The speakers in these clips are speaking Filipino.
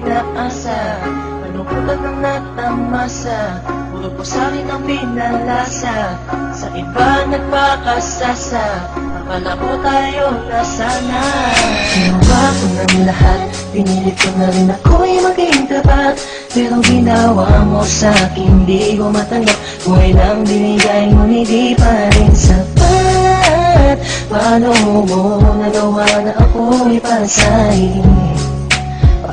inaasa Manungkutan ng natamasa. Puro po sa'kin ang pinalasa. Sa iba nagpakasasa. Akala ko tayo na sana. Ginawa ko ng lahat. Pinilit ko na rin ako'y maging tapat. Pero ginawa mo sa'kin Di ko matanggap. Buhay lang binigay mo Hindi pa rin sapat. Paano mo nagawa na ako'y pasay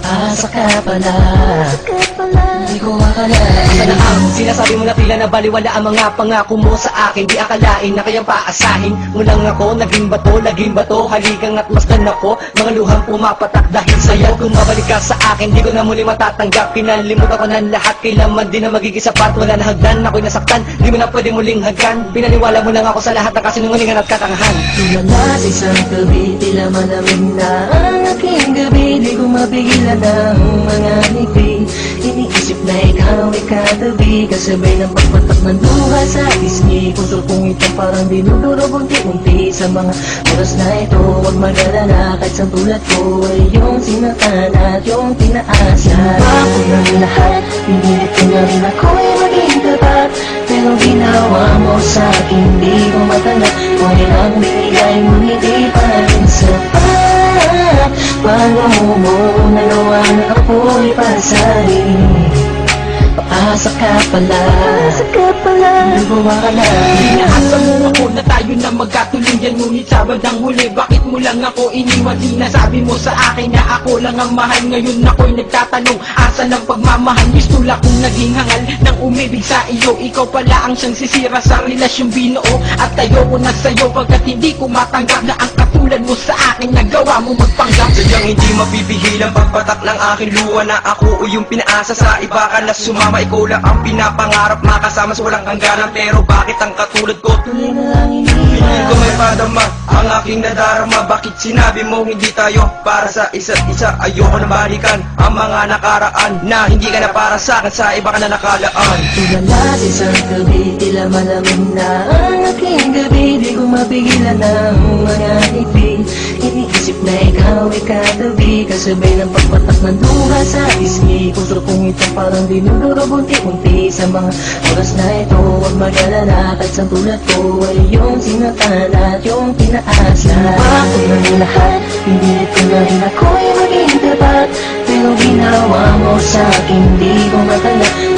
Paasa ka pala Hindi ko akalain. Sana ang sinasabi mo na tila na baliwala ang mga pangako mo sa akin. Di akalain na kayang paasahin. Mo lang ako Naging bato, naging bato, haligang at masdan ako. Mga luhang pumapatak dahil sa'yo. Kung mabalik ka sa akin, di ko na muli matatanggap. Pinalimutan ko na lahat, kailanman di na magiging sapat. Wala na hagdan, ako'y nasaktan, di mo na pwede muling hagdan. Pinaniwala mo lang ako sa lahat ng kasinungalingan at katangahan Tulala sa isang gabi, tila malamig na ang aking gabi. Di ko mapigilan ang mga ngiti Iniisip na ikaw ay katabi Kasabay ng pagpatak ng luha sa pisngi Puso kong ito parang dinudurog unti-unti Sa mga oras na ito, huwag mag-alala Kahit sa tulad ko ay yung sinatan at yung pinaasa Ako ng lahat, pinilit ko na rin ako'y maging tapat. Pero ginawa mo sa akin, di ko matanggap Ngunit ang binigay mo hindi pa rin sapat Paano mo nagawa na ako'y pasahin Paasa ka pala. Paasa ka pala Akalain Inaasa mo ako na tayo na magkatuluyan Ngunit sa bandang huli. Bakit mo lang ako iniwan? Sinasabi mo sa akin na ako lang ang mahal. Ngayon ako'y nagtatanong Asa ng pagmamahal? Bistula kong naging hangal Nang umibig sa iyo. Ikaw pala ang siyang sisira sa relasyong binuo At tayo ko na sa'yo Pagkat hindi ko matanggap Na ang katulad mo sa akin. Nagawa mo magpanggap. Sadyang hindi mapipigil ang pagpatak ng aking luha na ako o yung pinaasa sa iba. Ka na sumama Ikaw lang ang pinapangarap. Makasama sa walang hangganan Pero bakit ang katulad ko? Tuloy na lang Piling ko may padama ang aking nadarama. Bakit sinabi mo hindi tayo para sa isa't isa? Ayoko na balikan ang mga nakaraan Na hindi ka na para sa akin sa iba ka na nakalaan. Tulala sa isang gabi, tila malamig na ang aking gabi Di ko mapigilan ang mga ngiti Iniisip na ikaw ay katabi Kasabay ng pagpatak ng luha sa ismi Puso kong ito parang dinudurog unti-unti Sa mga oras na ito, huwag mag-alala. Kahit sa tulad ko ay yung sinatan at yung pinaasa Ako ng lahat, pinilit ko na rin ako'y maging tapat. Pero ginawa mo sa akin, di ko matanggap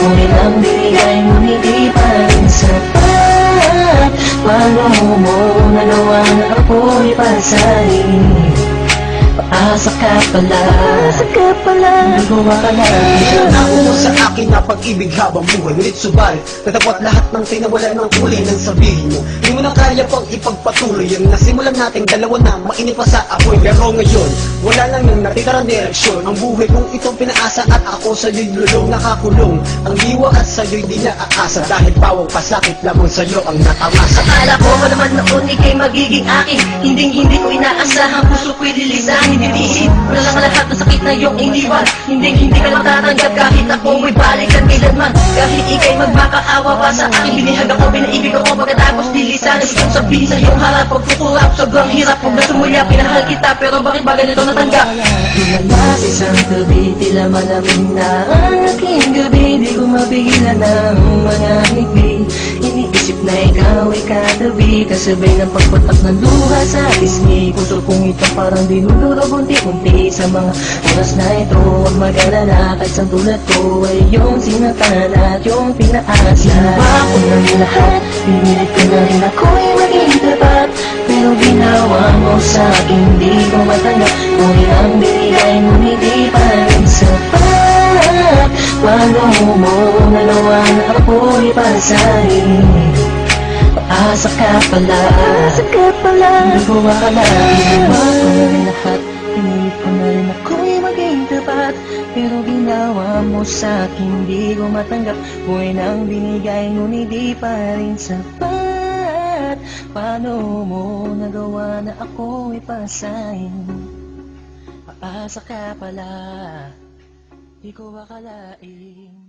nagawa na Paasa ka pala Paasa ka pala Hindi ko akalain Ako sa akin na pag-ibig habang buhay Ngunit subalit, natapot lahat ng tinawala ng kulay ng sabihin mo Di mo na kaya pang ipagpatuloy Ang nasimulan nating dalawa na mainit pa sa apoy Pero ngayon, wala lang nang natitirang direksyon Ang buhay kong itong pinaasa at ako sa'yo'y lulong nakakulong Ang liwa at sa'yo'y di naaasa Dahil pawang pasakit lamang sa'yo ang natamasa Akala ko naman noon ikay magiging akin Hindi hindi ko inaasahan puso ko'y lilisan Hindi tiisin mo na lang ang lahat ng sakit na iyong iniwan. Hindi hindi ka matatanggap kahit ako may balikan kailanman. Kahit ikay magmakaawa pa sa akin Binihag ako, pinaibig ako. Pagkatapos lilisan Gusto sabihin sa iyong harap Pagkukurap, sobrang hirap. Huwag na sumulya, pinahal kita Pero bakit ba ganito natanggap? Isang gabi, tila malamig na. Ang aking gabi Di ko mapigilan ang mga ngiti. Iniisip na ikaw ay katabi Kasabay ng pagpatak ng luha sa ismi. Puso kong ito parang dinudurog unti-unti Sa mga oras na ito. Huwag mag-alala kahit sa tulad ko Ay yung sinatan at yung pinaasa. Ginawa ko ng lahat Pinilit ko na rin ako'y maging tapat. Pero ginawa mo sa akin Di ko matanggap Ngunit ang binigay mo hindi pa rin sapat Paano mo nagawa na ako'y pasahin Paasa ka pala. Paasa ka pala. Hindi ko akalain Ginawa ko na rin lahat. Pinilit ko na rin ako'y maging tapat. Pero ginawa mo sa akin Di ko matanggap. Buhay nang binigay Ngunit di pa rin sapat. Paano mo nagawa na ako'y pasahin Paasa ka pala. Di ko akalain